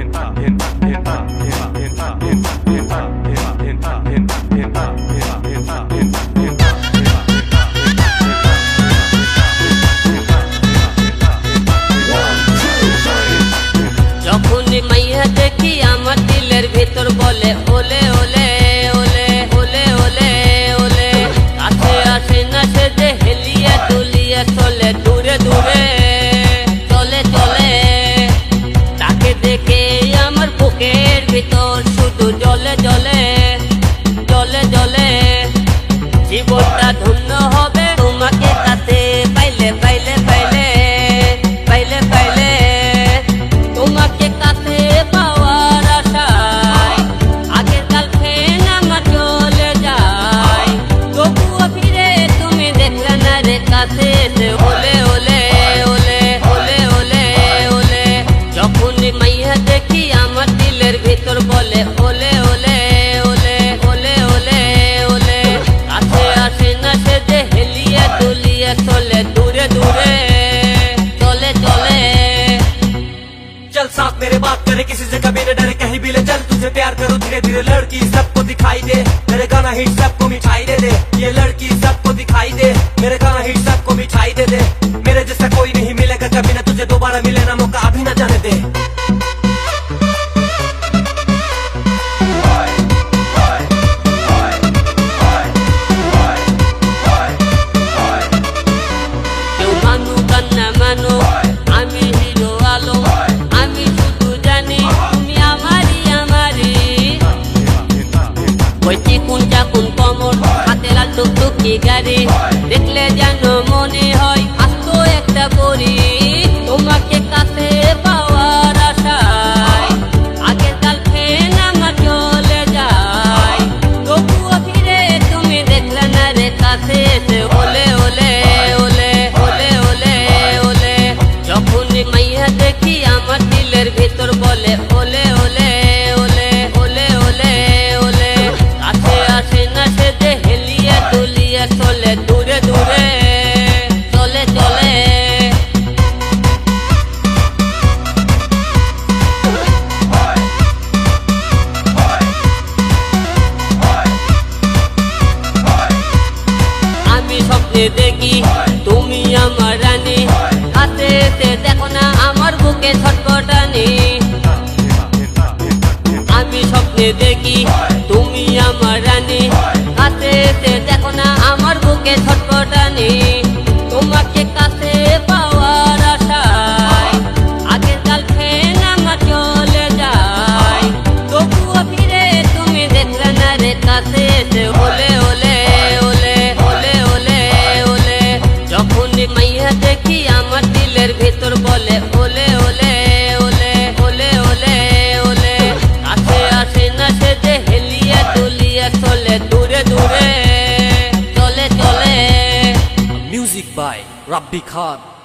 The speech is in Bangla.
เห็น jole jole. मुझे प्यार करो, धीरे धीरे लड़की सबको दिखाई दे। मेरे गाना हिट सबको मिठाई दे दे। ये लड़की सबको दिखाई दे। मेरे गाना हिट सबको मिठाई दे दे। मेरे जैसा कोई नहीं मिलेगा कभी ना तुझे दोबारा मिले কোন কোন কমর হাতে লাল টুকটুকি গাড়ি দেখলে যেন মনে হয় আস্ত একটা করি চলে দূরে দূরে চলে চলে। আমি স্বপ্নে দেখি তুমি আমার রানী হাতে বুকে ছটপটানি Music by Rabbi Khan